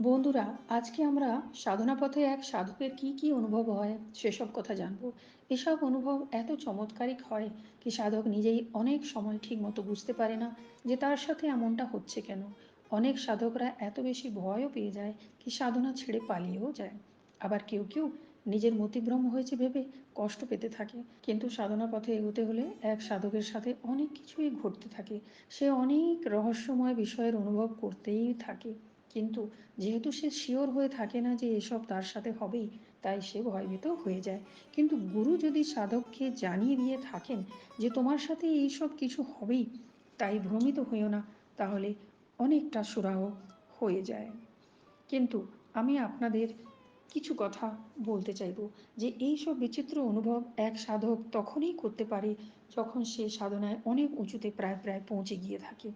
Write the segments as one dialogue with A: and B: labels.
A: বন্ধুরা, আজকে আমরা সাধনা পথে এক সাধকের কি কি অনুভব হয় সেসব কথা জানব। এসব অনুভব এত চমৎকারিক হয় কি সাধক নিজেই অনেক সময় ঠিক মতো বুঝতে পারে না যে তার সাথে এমনটা হচ্ছে কেন। অনেক সাধকরা এত বেশি ভয়ও পেয়ে যায় কি সাধনা ছেড়ে পালিয়েও যায়। আবার কেউ কেউ নিজের মতিভ্রম হয়েছে ভেবে কষ্ট পেতে থাকে। কিন্তু সাধনা পথে এগোতে হলে এক সাধকের সাথে অনেক কিছুই ঘটতে থাকে। সে অনেক রহস্যময় বিষয়ের অনুভব করতেই থাকে। কিন্তু যেহেতু সে শিওর হয়ে থাকে না যে এসব তার সাথে হবেই, তাই সে ভয়ভীত হয়ে যায়। কিন্তু গুরু যদি সাধককে জানিয়ে দিয়ে থাকেন যে তোমার সাথে এইসব কিছু হবেই, তাই ভ্রমিত হইও না, তাহলে অনেকটা সুরাহ হয়ে যায়। কিন্তু আমি আপনাদের কিছু কথা বলতে চাইব, যে এই সব বিচিত্র অনুভব এক সাধক তখনই করতে পারে যখন সে সাধনায় অনেক উঁচুতে প্রায় প্রায় পৌঁছে গিয়ে থাকে।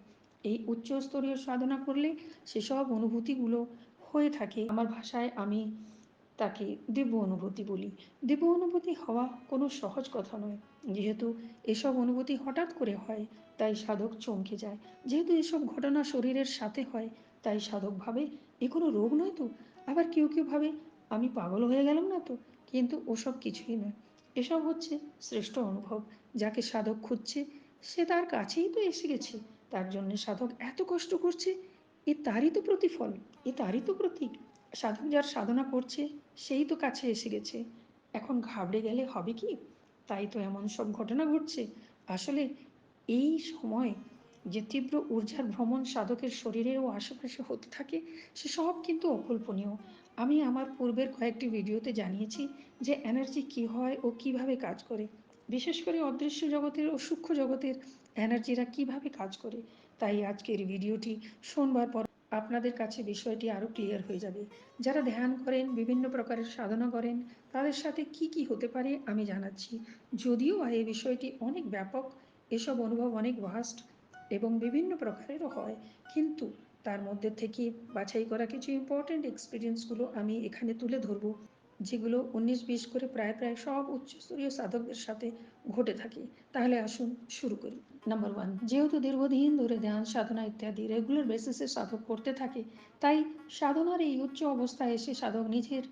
A: এই উচ্চস্তরীয় সাধনা করলে সেসব অনুভূতিগুলো হয়ে থাকে। আমার ভাষায় আমি তাকে দিব্য অনুভূতি বলি। দিব্য অনুভূতি হওয়া কোনো সহজ কথা নয়। যেহেতু এসব অনুভূতি হঠাৎ করে হয়, তাই সাধক চমকে যায়। যেহেতু এসব ঘটনা শরীরের সাথে হয়, তাই সাধক ভাবে, এ কোনো রোগ নয় তো? আবার কেউ কেউ ভাবে, আমি পাগল হয়ে গেলাম না তো? কিন্তু ওসব কিছুই নয়। এসব হচ্ছে শ্রেষ্ঠ অনুভব, যাকে সাধক খুঁজছে, সে তার কাছেই তো এসে গেছে। তার জন্য সাধক এত কষ্ট করছে, এ তারই তো প্রতিফল, এ তারই তো প্রতীক। সাধক যার সাধনা করছে, সেই তো কাছে এসে গেছে। এখন ঘাবড়ে গেলে হবে কি? তাই তো এমন সব ঘটনা ঘটছে। আসলে এই সময় যে তীব্র ঊর্জার ভ্রমণ সাধকের শরীরেও আশেপাশে হতে থাকে, সে সব কিন্তু অকল্পনীয়। আমি আমার পূর্বের কয়েকটি ভিডিওতে জানিয়েছি যে এনার্জি কী হয় ও কীভাবে কাজ করে। বিশেষ করে অদৃশ্য জগতের ও সূক্ষ্ম জগতের এনার্জিরা কীভাবে কাজ করে, তাই আজকের ভিডিওটি শোনবার পর আপনাদের কাছে বিষয়টি আরও ক্লিয়ার হয়ে যাবে। যারা ধ্যান করেন, বিভিন্ন প্রকারের সাধনা করেন, তাদের সাথে কি কি হতে পারে আমি জানাচ্ছি। যদিও এই বিষয়টি অনেক ব্যাপক, এসব অনুভব অনেক ভাস্ট এবং বিভিন্ন প্রকারেরও হয়, কিন্তু তার মধ্যে থেকে বাছাই করা কিছু ইম্পর্ট্যান্ট এক্সপিরিয়েন্সগুলো আমি এখানে তুলে ধরব। যেগুলো উনিশ বিশ করে প্রায় প্রায় সব উচ্চস্তরীয় সাধকদের সাথে ঘটে থাকে। তাহলে আসুন শুরু করি। নাম্বার ওয়ান যেহেতু দীর্ঘদিন ধরে ধ্যান, সাধনা ইত্যাদি রেগুলার বেসিসে সাধক করতে থাকে, তাই সাধনার এই উচ্চ অবস্থায় এসে সাধক নিজের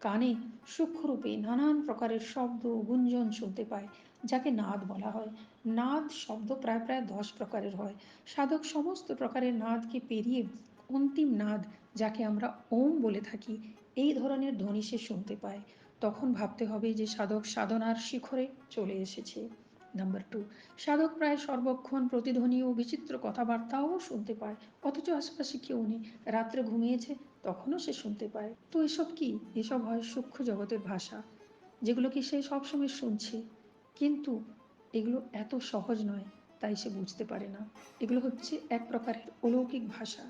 A: কানে সূক্ষ্মরূপে নানান প্রকারের শব্দ গুঞ্জন শুনতে পায়, যাকে নাদ বলা হয়। নাদ শব্দ প্রায় প্রায় দশ প্রকারের হয়। সাধক সমস্ত প্রকারের নাদকে পেরিয়ে অন্তিম নাদ, যাকে আমরা ওম বলে থাকি এই ধরনের ধ্বনি সে শুনতে পায়। তখন ভাবতে হবে যে সাধক সাধনার শিখরে চলে এসেছে। নাম্বার টু, সাধক প্রায় সর্বক্ষণ প্রতিধ্বনি ও বিচিত্র কথাবার্তাও শুনতে পায়, অথচ আশেপাশে কেউ নেই। রাত্রে ঘুমিয়েছে, তখনও সে শুনতে পায়। তো এসব কি? এসব হয় সূক্ষ্ম জগতের ভাষা, যেগুলো কি সে সবসময় শুনছে। কিন্তু এগুলো এত সহজ নয়, তাই সে বুঝতে পারে না। এগুলো হচ্ছে এক প্রকারের অলৌকিক ভাষা।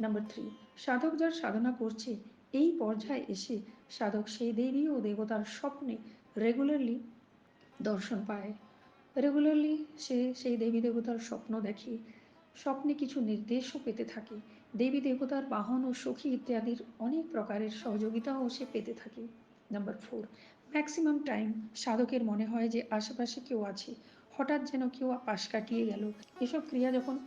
A: নাম্বার থ্রি, সাধক যার সাধনা করছে এই পর্যায়ে এসে সাধক সেই দেবী ও দেবতার স্বপ্নে রেগুলারলি দর্শন পায়। রেগুলারলি সে সেই দেবী দেবতার স্বপ্ন দেখে। স্বপ্নে কিছু নির্দেশও পেতে থাকে। দেবী দেবতার বাহন ও সখী ইত্যাদির অনেক প্রকারের সহযোগিতাও সে পেতে থাকে। নাম্বার ফোর ম্যাক্সিমাম টাইম সাধকের মনে হয় যে আশেপাশে কেউ আছে। হঠাৎ যেন কেউ পাশ কাটিয়ে গেল। এসব ক্রিয়া যখন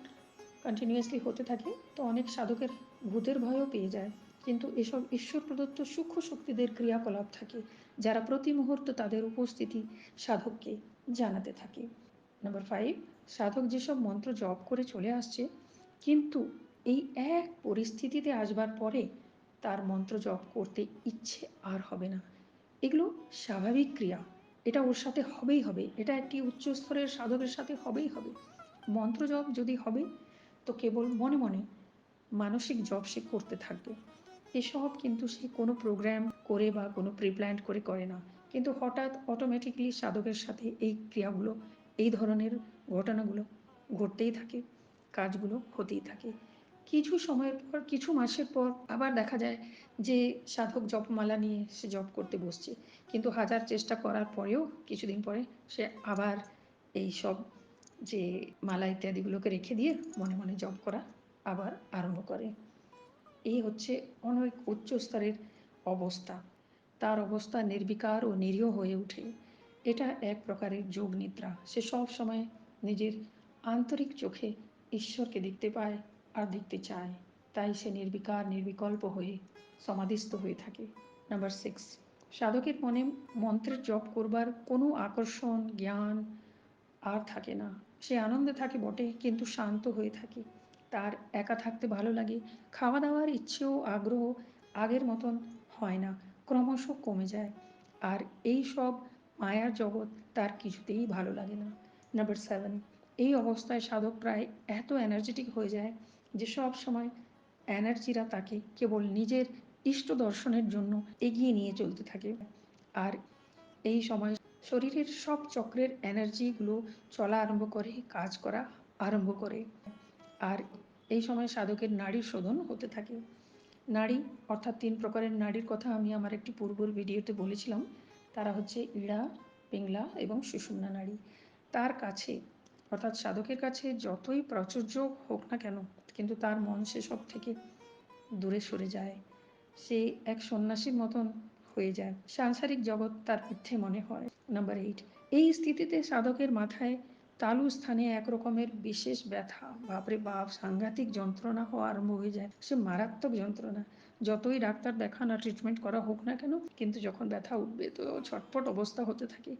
A: কন্টিনিউয়াসলি হতে থাকে, তো অনেক সাধকের ভূতের ভয়ও পেয়ে যায়। কিন্তু এসব ঈশ্বর প্রদত্ত সূক্ষ্ম শক্তিদের ক্রিয়াকলাপ থাকে, যারা প্রতি মুহূর্ত তাদের উপস্থিতি সাধককে জানাতে থাকে। নাম্বার ফাইভ সাধক যেসব মন্ত্র জপ করে চলে আসছে, কিন্তু এই এক পরিস্থিতিতে আসবার পরে তার মন্ত্র জপ করতে ইচ্ছে আর হবে না। এগুলো স্বাভাবিক ক্রিয়া। এটা ওর সাথে হবেই হবে। এটা একটি উচ্চ স্তরের সাধকের সাথে হবেই হবে। মন্ত্র জপ যদি হবে, তো কেবল মনে মনে মানসিক জপ সে করতে থাকবে। এসব কিন্তু সে কোনো প্রোগ্রাম করে বা কোনো প্রিপ্ল্যান্ড করে করে না। কিন্তু হঠাৎ অটোমেটিকলি সাধকের সাথে এই ক্রিয়াগুলো, এই ধরনের ঘটনাগুলো ঘটতেই থাকে, কাজগুলো হতেই থাকে। কিছু সময়ের পর, কিছু মাসের পর আবার দেখা যায় যে সাধক জপমালা নিয়ে সে জপ করতে বসছে। কিন্তু হাজার চেষ্টা করার পরেও কিছুদিন পরে সে আবার এই সব যে মালা ইত্যাদিগুলোকে রেখে দিয়ে মনে মনে জপ করা আবার আরম্ভ করে। এই হচ্ছে অনেক উচ্চ স্তরের অবস্থা। তার অবস্থা নির্বিকার ও নিরীহ হয়ে ওঠে। এটা এক প্রকারের যোগ নিদ্রা। সে সব সময় নিজের আন্তরিক চোখে ঈশ্বরকে দেখতে পায় আর দেখতে চায়। তাই সে নির্বিকার, নির্বিকল্প হয়ে সমাধিস্থ হয়ে থাকে। Number six. সাধকের মনে মন্ত্রের জপ করবার কোনো আকর্ষণ, জ্ঞান আর থাকে না। সে আনন্দে থাকে বটে, কিন্তু শান্ত হয়ে থাকে। তার একা থাকতে ভালো লাগে খাওয়া দাওয়ার ইচ্ছেও, আগ্রহ আগের মতন হয় না, ক্রমশ কমে যায়। আর এই সব মায়ার জগৎ তার কিছুতেই ভালো লাগে না। নাম্বার সেভেন এই অবস্থায় সাধক প্রায় এত এনার্জেটিক হয়ে যায় যে সব সময় এনার্জিরা তাকে কেবল নিজের ইষ্ট দর্শনের জন্য এগিয়ে নিয়ে চলতে থাকে। আর এই সময় শরীরের সব চক্রের এনার্জিগুলো চলা আরম্ভ করে, কাজ করা আরম্ভ করে। আর এই সময় সাধকের নাড়ি শোধন হতে থাকে। নাড়ি, অর্থাৎ তিন প্রকারের নাড়ির কথা আমি আমার একটি পূর্বর ভিডিওতে বলেছিলাম। তারা হচ্ছে ইড়া, পিংলা এবং সুষুম্না নাড়ি। তার কাছে, অর্থাৎ সাধকের কাছে যতই প্রাচুর্য হোক না কেন, কিন্তু তার মন সেসব থেকে দূরে সরে যায়। সে এক সন্ন্যাসীর মতন হয়ে যায়। সাংসারিক জগৎ তার মিথ্যে মনে হয়। নাম্বার এইট, এই স্থিতিতে সাধকের মাথায় তালু স্থানে এক রকমের বিশেষ ব্যথা। বাপরে বাপ, সাংঘাতিক যন্ত্রণা হওয়া আরম্ভ হয়ে যায়। সে মারাত্মক যন্ত্রণা। যতই ডাক্তার দেখান আর ট্রিটমেন্ট করা হোক না কেন, কিন্তু যখন ব্যথা উঠবে তো ছটপট অবস্থা হতে থাকে।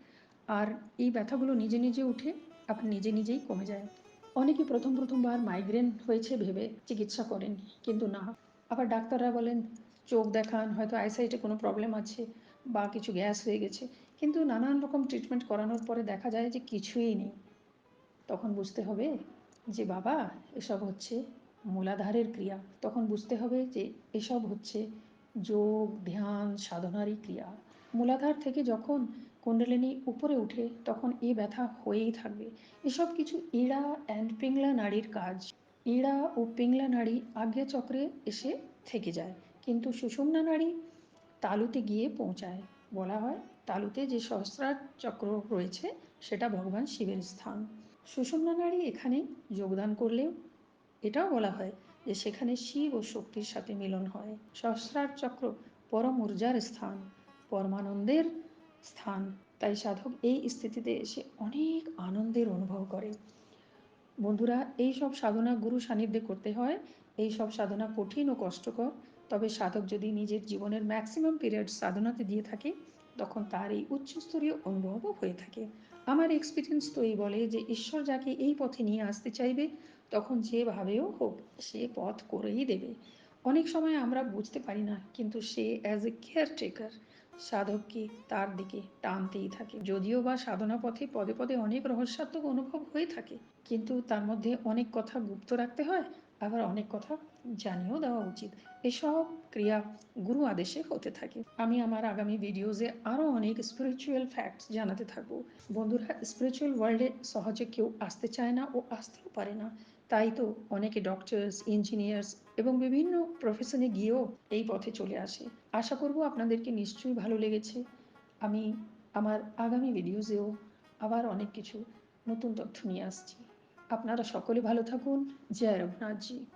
A: আর এই ব্যথাগুলো নিজে নিজে উঠে আবার নিজে নিজেই কমে যায়। অনেকে প্রথম প্রথমবার মাইগ্রেন হয়েছে ভেবে চিকিৎসা করেন, কিন্তু না। আবার ডাক্তাররা বলেন, চোখ দেখান, হয়তো আইসাইটে কোনো প্রবলেম আছে বা কিছু গ্যাস হয়ে গেছে। কিন্তু নানান রকম ট্রিটমেন্ট করানোর পরে দেখা যায় যে কিছুই নেই। তখন বুঝতে হবে যে বাবা, এসব হচ্ছে মূলাধারের ক্রিয়া। তখন বুঝতে হবে যে এসব হচ্ছে যোগ, ধ্যান, সাধনারই ক্রিয়া। মূলাধার থেকে যখন কুণ্ডলিনী উপরে উঠে, তখন এই ব্যথা হয়েই থাকবে। এসব কিছু ইড়া অ্যান্ড পিংলা নাড়ির কাজ। ইড়া ও পিংলা নাড়ি আজ্ঞা চক্রে এসে থেকে যায়। কিন্তু সুষুম্না নাড়ি তালুতে গিয়ে পৌঁছায়। বলা হয় তালুতে যে সহস্রার চক্র রয়েছে, সেটা ভগবান শিবের স্থান। সুষুম্না নাড়ি এখানে যোগদান করলেও এটাও বলা হয় যে সেখানে শিব ও শক্তির সাথে মিলন হয়। সহস্রার চক্র পরম ঊর্জার স্থান, পরমানন্দের স্থান। তাই সাধক এই স্থিতিতে এসে অনেক আনন্দের অনুভব করে। বন্ধুরা, এই সব সাধনা গুরু সান্নিধ্যে করতে হয়। এই সব সাধনা কঠিন ও কষ্টকর। তবে সাধক যদি নিজের জীবনের ম্যাক্সিমাম পিরিয়ড সাধনাতে দিয়ে থাকে, তখন তার এই উচ্চস্তরীয় অনুভবও হয়ে থাকে। আমার এক্সপিরিয়েন্স তো এই বলে যে ঈশ্বর যাকে এই পথে নিয়ে আসতে চাইবে, তখন যেভাবেও হোক, সে পথ করেই দেবে। অনেক সময় আমরা বুঝতে পারি না, কিন্তু সে অ্যাজ এ কেয়ারটেকার সাধককে তার দিকে টানতেই থাকে। যদিও বা সাধনা পথে পদে পদে অনেক রহস্যাত্মক অনুভব হয়ে থাকে, কিন্তু তার মধ্যে অনেক কথা গুপ্ত রাখতে হয় আবার অনেক কথা জানিয়েও দেওয়া উচিত। এসব ক্রিয়া গুরু আদেশে হতে থাকে। আমি আমার আগামী ভিডিওজে আরও অনেক স্পিরিচুয়াল ফ্যাক্টস জানাতে থাকব। বন্ধুরা স্পিরিচুয়াল ওয়ার্ল্ডে সহজে কেউ আসতে চায় না ও আসতেও পারে না। তাই তো অনেকে ডক্টরস ইঞ্জিনিয়ার্স এবং বিভিন্ন প্রফেশনে গিয়েও এই পথে চলে আসে। আশা করব আপনাদেরকে নিশ্চয়ই ভালো লেগেছে। আমি আমার আগামী ভিডিওজেও আবার অনেক কিছু নতুন তথ্য নিয়ে আসছি। আপনারা সকলে ভালো থাকুন। জয় রঘুনাথজি।